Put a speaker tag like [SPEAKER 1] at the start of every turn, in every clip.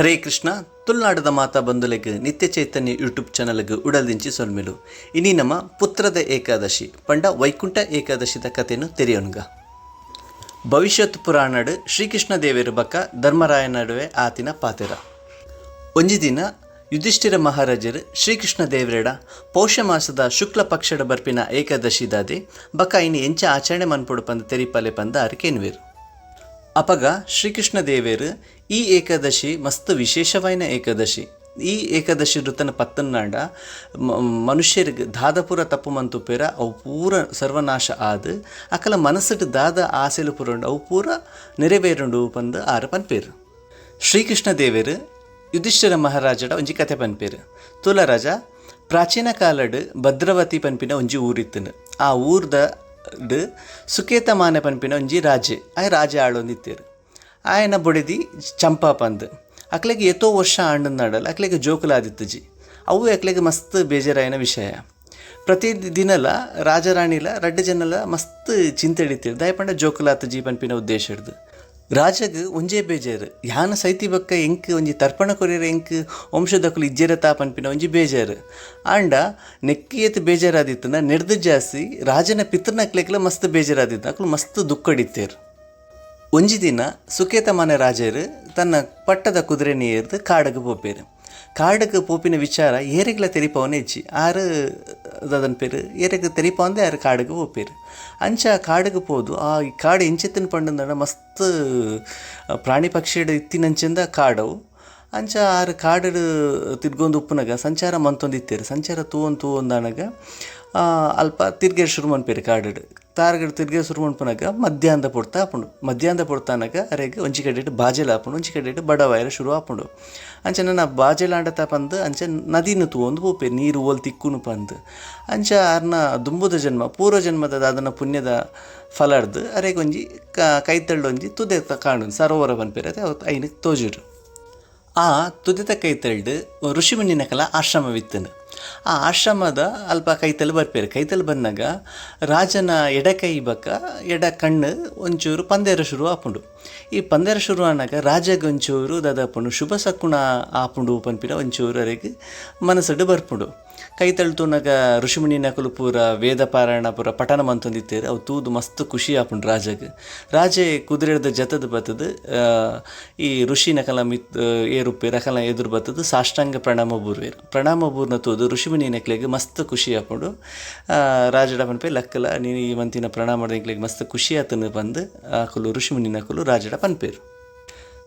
[SPEAKER 1] ಹರೇ ಕೃಷ್ಣ, ತುಳುನಾಡದ ಮಾತಾ ಬಂಧುಲೆಗೆ ನಿತ್ಯ ಚೈತನ್ಯ ಯೂಟ್ಯೂಬ್ ಚಾನಲ್ಗೆ ಉಡಲ್ದಿಂಚಿ ಸೊಲ್ಮೆಲು. ಇನಿ ನಮ್ಮ ಪುತ್ರದ ಏಕಾದಶಿ, ಪಂಡ ವೈಕುಂಠ ಏಕಾದಶಿದ ಕಥೆಯನ್ನು ತೆರೆಯೋನ್ಗ ಭವಿಷ್ಯತ್ ಪುರಾಣಡ್ ಶ್ರೀಕೃಷ್ಣ ದೇವಿಯರ ಬಕ್ಕ ಧರ್ಮರಾಯ ನಡುವೆ ಆತಿನ ಪಾತೆರ. ಒಂಜಿ ದಿನ ಯುಧಿಷ್ಠಿರ ಮಹಾರಾಜರು ಶ್ರೀಕೃಷ್ಣ ದೇವರೇಡ ಪೌಷ ಮಾಸದ ಶುಕ್ಲ ಪಕ್ಷದ ಬರ್ಪಿನ ಏಕಾದಶಿ ದಾದೆ ಬಕ್ಕ ಇನ್ನು ಎಂಚ ಆಚರಣೆ ಮನ್ಪುಡು ಪಂದ ತೆರಿಪಲೆ ಪಂದ ಅರಿಕೆನ್ವೇರು ಅಪಗ ಶ್ರೀಕೃಷ್ಣ ದೇವೇರು ಈ ಏಕಾದಶಿ ಮಸ್ತ್ ವಿಶೇಷವಾಯಿನ ಏಕಾದಶಿ. ಈ ಏಕಾದಶಿ ಋತನ ಪತ್ತನ್ನಾಂಡ ಮನುಷ್ಯರಿಗೆ ದಾದಪುರ ತಪ್ಪು ಮಂತುಪೇರ ಅವು ಪೂರ ಸರ್ವನಾಶ ಆದ, ಅಕಲ ಮನಸ್ಸಿಟ್ಟು ದಾದ ಆಸೆಲು ಪುರಂಡು, ಅವು ಪೂರ ನೆರವೇರುಂಡು ಪಂದು ಆರ ಪನ್ಪೇರು ಶ್ರೀಕೃಷ್ಣ ದೇವೇರು ಯುಧಿಷ್ಠಿರ ಮಹಾರಾಜಡ ಒಂಜಿ ಕಥೆ ಪನ್ಪೇರು ತುಲರಾಜ ಪ್ರಾಚೀನ ಕಾಲಡ್ ಭದ್ರವತಿ ಪನ್ಪಿನ ಒಂಜಿ ಊರಿತ್ತನು. ಆ ಊರ್ದ ಡ್ ಸುಕೇತ ಮಾನೆ ಪನ್ಪಿನ ಒಂಜಿ ರಾಜೆ. ಆಯ್ ರಾಜೆ ಆಳೊಂದಿತ್ತೇರು ಆಯನ ಬೊಡೆದಿ ಚಂಪಾ ಪಂದ್. ಅಕ್ಲೆಗೆ ಎತ್ತೋ ವರ್ಷ ಆಂಡನಾಡಲ್ ಅಕ್ಲೆಗೆ ಜೋಕುಲಾದಿತ್ತಜಿ ಅವು ಅಕ್ಲೆಗೆ ಮಸ್ತ್ ಬೇಜಾರಾಯಿನ ವಿಷಯ. ಪ್ರತಿ ದಿನಲ ರಾಜರಾಣಿಲ ರಡ್ಡ ಜನಲ ಮಸ್ತ್ ಚಿಂತೆ ಹಿಡಿತೀರು ದಯಪಂಡ ಜೋಕುಲಾತಜಿ ಪನ್ಪಿನ ಉದ್ದೇಶ ಹಿಡ್ದು ರಾಜಗ್ ಒಂಜೇ ಬೇಜಾರು. ಯಾನ ಸೈತಿ ಬಕ್ಕ ಎಂಕ್ ಒಂಜಿ ತರ್ಪಣ ಕೊರಿಯರ ಎಂಕ್ ವಂಶದಕ್ಕಲು ಇಜ್ಜೆರ ತಾಪನ್ಪಿನ ಒಂಜಿ ಬೇಜಾರು. ಆಂಡ ನೆಕ್ಕಿಯತ್ ಬೇಜಾರಾದಿತ್ತನ ನೆಡ್ದು ಜಾಸ್ತಿ ರಾಜನ ಪಿತೃನಕ್ಲೆಕ್ಲ ಮಸ್ತ್ ಬೇಜಾರಾದಿತ್ತು. ಅಕ್ಲು ಮಸ್ತ್ ದುಃಖ ಹಿಡಿತೇರು ಒಂಜಿ ದಿನ ಸುಖೇತ ಮನೆ ರಾಜರು ತನ್ನ ಪಟ್ಟದ ಕುದುರೆ ನೀರ್ದು ಕಾಡಗೆ ಪೋಪೇರು ಕಾಡಗೆ ಪೋಪಿನ ವಿಚಾರ ಏರೆಗ್ಲ ತೆರಿಪವನ ಹೆಚ್ಚಿ ಆರು ಅದನ್ ಪೇರು. ಏರೆಗ್ ತೆರಿಪವಂದೆ ಆರು ಕಾಡಗೆ ಪೋಪೇರು ಅಂಚ ಕಾಡಗೆ ಪೋದು. ಆ ಕಾಡು ಎಂಚೆತ್ತಿನ ಪಂಡಂದಡ ಮಸ್ತ್ ಪ್ರಾಣಿ ಪಕ್ಷಿയുടെ ಇತ್ತಿನಂಚಿಂದ ಕಾಡವು. ಅಂಚ ಆರು ಕಾಡು ತಿರ್ಗೊಂದು ಉಪ್ಪುನಗ ಸಂಚಾರ ಮಂತೊಂದು ಮಂತೊಂದಿತ್ತೇರು. ಸಂಚಾರ ತೂವೊಂದು ತೂವೊಂದಾನಗ ಆ, ಅಲ್ಪ ತಿರ್ಗೇರು ಶುರು ಮನ್ಪೇರು ಕಾಡಿಡು ತಾರಗಡ್ ಶುರು ಮಾಡ್ಪನಾಗ ಮಧ್ಯಾಹ್ನದ ಪೊಡ್ತಾ ಆಪುಂಡು. ಮಧ್ಯಾಹ್ನದ ಪೊಡ್ತಾನಾಗ ಅರೆಗೆ ಒಂಜಿ ಕಡೆ ಬಾಜೆಲ ಆಪುಂಡು, ಒಂಜಿ ಕಡೆ ಬಡವಾಯರ ಶುರು ಆಪುಂಡು. ಅಂಚೆ ನನ್ನ ಬಾಜೆಲ ಆಂಡತ ಪಂದ್, ಅಂಚ ನದಿನ ತೂವೊಂದು ಪೋಪೇರು ನೀರು ಓಲ್ ತಿಕ್ಕುನು ಪಂದ್. ಅಂಚ ಅರ್ನ ದುಂಬುದ ಜನ್ಮ ಪೂರ್ವ ಜನ್ಮದ ಅದನ್ನ ಪುಣ್ಯದ ಫಲಾರ್ದು ಅರೆಗ್ ಒಂಜಿ ಕೈ ತಳ್ಳೊಂಜಿ ತುದೆ ಕಾಣು ಸರೋವರ ಪನ್ಪೇರು ಐನಕ್ಕೆ ತೋಜುರು. ಆ ತುದಿತ ಕೈತಳ್ಳು ಋಷಿಮುನಿನ ಕಲ ಆಶ್ರಮವಿತ್ತನು. ಆ ಆಶ್ರಮದ ಅಲ್ಪ ಕೈತಲ್ಲಿ ಬರ್ಪೇರು. ಕೈತಲ್ಲಿ ಬಂದಾಗ ರಾಜನ ಎಡಕೈ ಬಕ್ಕ ಎಡ ಕಣ್ಣು ಒಂಚೂರು ಪಂದೇರ ಶುರು ಆಪುಂಡು. ಈ ಪಂದೇರ ಶುರು ಆನಾಗ ರಾಜಗ ಒಂಚೂರು ದಾದಾಪುಂಡು, ಶುಭ ಸಕ್ಕುಣ ಆಪುಂಡು ಪನ್ಪಿನ ಒಂಚೂರು ಅರೆಗೆ ಮನಸ್ಸಡು ಬರ್ಪುಂಡು. ಕೈತಳು ತೂನಗ ಋಷಿಮುನಿ ನಕಲು ಪೂರ ವೇದ ಪಾರಾಯಣ ಪೂರ ಪಠನ ಮಂತೊಂದಿತ್ತೇರು ಅವು ತೂದು ಮಸ್ತ್ ಖುಷಿ ಆಪುಂಡು ರಾಜಗೆ. ರಾಜೆ ಕುದುರೆದ ಜತದ ಬತ್ತದು ಈ ಋಷಿ ನಕಲ ಮಿತ್ ಏರುಪ್ಪೇರು ಅಕಲ ಎದುರು ಬತ್ತದು ಸಾಷ್ಟಾಂಗ ಪ್ರಣಾಮ ಬೂರ್ವೇರು. ಪ್ರಣಾಮ ಬೂರ್ನ ತೂದು ಋಷಿಮುನಿ ನಕಲೆಗೆ ಮಸ್ತ್ ಖುಷಿ ಆಪುಂಡು. ರಾಜಡ ಪನ್ಪೆ ಲಕ್ಕಲ, ನೀನು ಈ ಮಂತಿನ ಪ್ರಣಾಮ ನಕ್ಲೆಗೆ ಮಸ್ತ್ ಖುಷಿ ಆತನ ಬಂದು ಆಕಲು ಋಷಿಮುನಿ ನಕಲು ರಾಜಡ ಪನ್ಪೇರು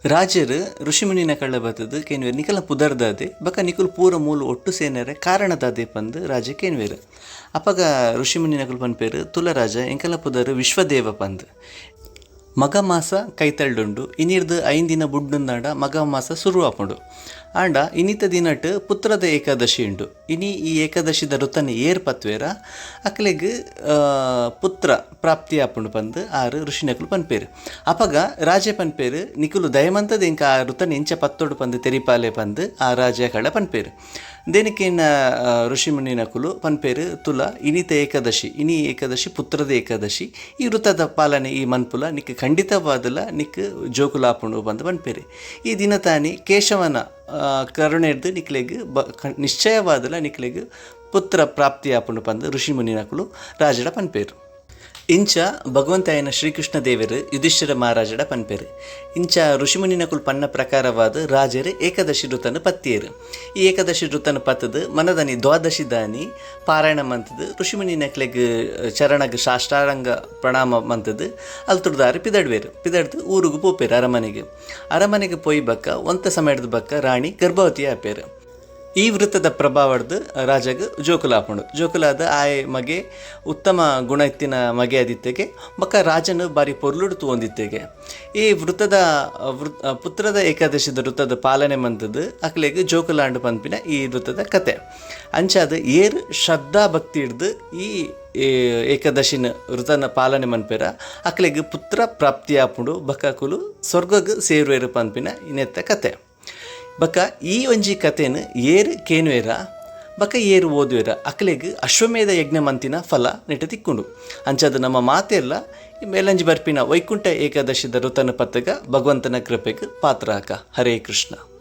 [SPEAKER 1] ರಾಜರು ಋಷಿಮುನಿನ ಕಳ್ಳ ಬತ್ತದು ಕೇನ್ವೇರು. ನಿಕಲ ಪುದರ್ದಾದೆ, ಬಕ ನಿಕುಲು ಪೂರ ಮೂಲು ಒಟ್ಟು ಸೇನರೆ ಕಾರಣದಾದೆ ಪಂದು ರಾಜ ಕೇನ್ವೇರು. ಅಪಗ ಋಷಿಮುನಿ ನಕಲು ತುಲ ರಾಜ ಎಂಕಲ ಪುದರ್ ವಿಶ್ವದೇವ ಪಂದ್. ಮಗ ಮಾಸ ಕೈತಳ್ಳುಂಡು ಇನ್ನಿರ್ದು ಐಂದಿನ ಬುಡ್ಡುಂದಾಂಡ ಮಗ ಮಾಸ ಶುರು ಆಪುಂಡು ಆಂಡ ಇನ್ನಿತ ದಿನಟ್ ಪುತ್ರದ ಏಕಾದಶಿ ಉಂಡು ಇನಿ ಈ ಏಕಾದಶಿದ ಋತನ ಏರ್ ಆ, ಪುತ್ರ ಪ್ರಾಪ್ತಿ ಆಪುಂಡು ಪಂದ್ ಆರು ಋಷಿನಕುಲು ಪನ್ಪೇರು. ಅಪಗ ರಾಜೆ ಪನ್ಪೇರು ನಿಕುಲು ದಯಮಂತದ ಇಂಕ ಆ ಋತನ ಇಂಚ ಪತ್ತೋಡು ಪಂದ್ ತೆರಿಪಾಲೆ ಪಂದ್ ಆ ರಾಜ ಕಳ ಪನ್ಪೇರು. ದೇನಿಕೇನ ಋಷಿ ಮುನಿ ನಕುಲು ಪನ್ಪೇರು ತುಲ ಇನಿತ ಏಕಾದಶಿ ಇನಿ ಏಕಾದಶಿ ಪುತ್ರದ ಏಕಾದಶಿ ಈ ಋತದ ಪಾಲನೆ ಈ ಮನ್ಪುಲ ನಿಕ್ ಖಂಡಿತವಾದಲ ನಿಕ್ ಜೋಕುಲಾಪುಂಡು ಬಂದು ಪನ್ಪೇರಿ. ಈ ದಿನ ತಾನಿ ಕೇಶವನ ಕರುಣೆ ಹಿಡ್ದು ನಿಕ್ಲೆಗ್. ಬ ಖ- ನಿಶ್ಚಯವಾದಲ ನಿಕ್ಲೆಗ್ ಪುತ್ರ ಪ್ರಾಪ್ತಿ ಆಪುಂಡು ಪಂದು ಋಷಿ ಮುನಿನಕುಲು ರಾಜಡ ಪನ್ಪೇರು. ಇಂಚ ಭಗವಂತಾಯನ ಶ್ರೀಕೃಷ್ಣ ದೇವರು ಯುಧಿಷ್ಠಿರ ಮಹಾರಾಜಡ ಪನ್ಪೇರು. ಇಂಚ ಋಷಿಮುನಿ ನಕುಲು ಪನ್ನ ಪ್ರಕಾರವಾದ ರಾಜರು ಏಕಾದಶಿ ಋತನ ಪತ್ತಿಯರು ಈ ಏಕಾದಶಿ ಋತನ ಪತ್ತದು ಮನದನಿ ದ್ವಾದಶಿ ದಾನಿ, ಪಾರಾಯಣ ಮಂತದು ಋಷಿಮುನಿನಕ್ಲೆಗ್ ಚರಣಗ ಶಾಷ್ಟಾರಂಗ ಪ್ರಣಾಮ ಮಂತದು ತುಡ್ದಾರೆ ಪಿದಡ್ವೇರು. ಪಿದಡ್ದು ಊರಿಗೂ ಪೋಪೇರು ಅರಮನೆಗೆ. ಅರಮನೆಗೆ ಪೋಯಿ ಬಕ್ಕ, ಒಂತ ಸಮಯದ ಬಕ್ಕ ರಾಣಿ ಗರ್ಭವತಿ ಆಪೇರು ಈ ವೃತ್ತದ ಪ್ರಭಾವಡ್ದು ರಾಜಗ್ ಜೋಕುಲಾಪುಂಡು ಜೋಕುಲಾದ ಆಯೆ ಮಗೆ, ಉತ್ತಮ ಗುಣ ಇತ್ತಿನ ಮಗೆ ಆದಿತ್ತೆಗೆ ಮಕ್ಕ ರಾಜನು ಬಾರಿ ಪೊರ್ಲುಡು ತೂಂದಿತ್ತೆಗೆ ಈ ವೃತ್ತದ ವೃತ್ ಪುತ್ರದ ಏಕಾದಶಿದ ವೃತ್ತದ ಪಾಲನೆ ಮಂತದ್ದು ಅಕ್ಲೆಗ್ ಜೋಕುಲಾಂಡು ಪಂಪಿನ ಈ ವೃತ್ತದ ಕತೆ. ಅಂಚಾದ ಏರ್ ಶ್ರದ್ಧಾ ಭಕ್ತಿ ಹಿಡ್ದು ಈ ಏಕಾದಶಿನ ವೃತನ ಪಾಲನೆ ಮನ್ಪೇರ, ಅಕ್ಲೆಗೆ ಪುತ್ರ ಪ್ರಾಪ್ತಿ ಆಪುಂಡು ಬಕಾಕುಲು ಸ್ವರ್ಗಗ್ ಸೇರುವೇರು ಪಂಪಿನ ಇನ್ನೆತ್ತ ಕತೆ. ಬಕ ಈ ಒಂಜಿ ಕಥೆನ್ ಏರ್ ಕೇನುವೆರ, ಬಕ ಏರು ಓದುವೆರ ಅಕ್ಲೆಗ್ ಅಶ್ವಮೇಧ ಯಜ್ಞ ಮಂತಿನ ಫಲ ನೆಟ ತಿಕ್ಕುಂಡು ಅಂಚದು ನಮ್ಮ ಮಾತೆಲ್ಲ ಮೇಲಂಜಿ ಬರ್ಪಿನ ವೈಕುಂಠ ಏಕಾದಶಿ ಋತನ ಪತ್ತಗ ಭಗವಂತನ ಕೃಪೆಗೆ ಪಾತ್ರ ಹರೇ ಕೃಷ್ಣ.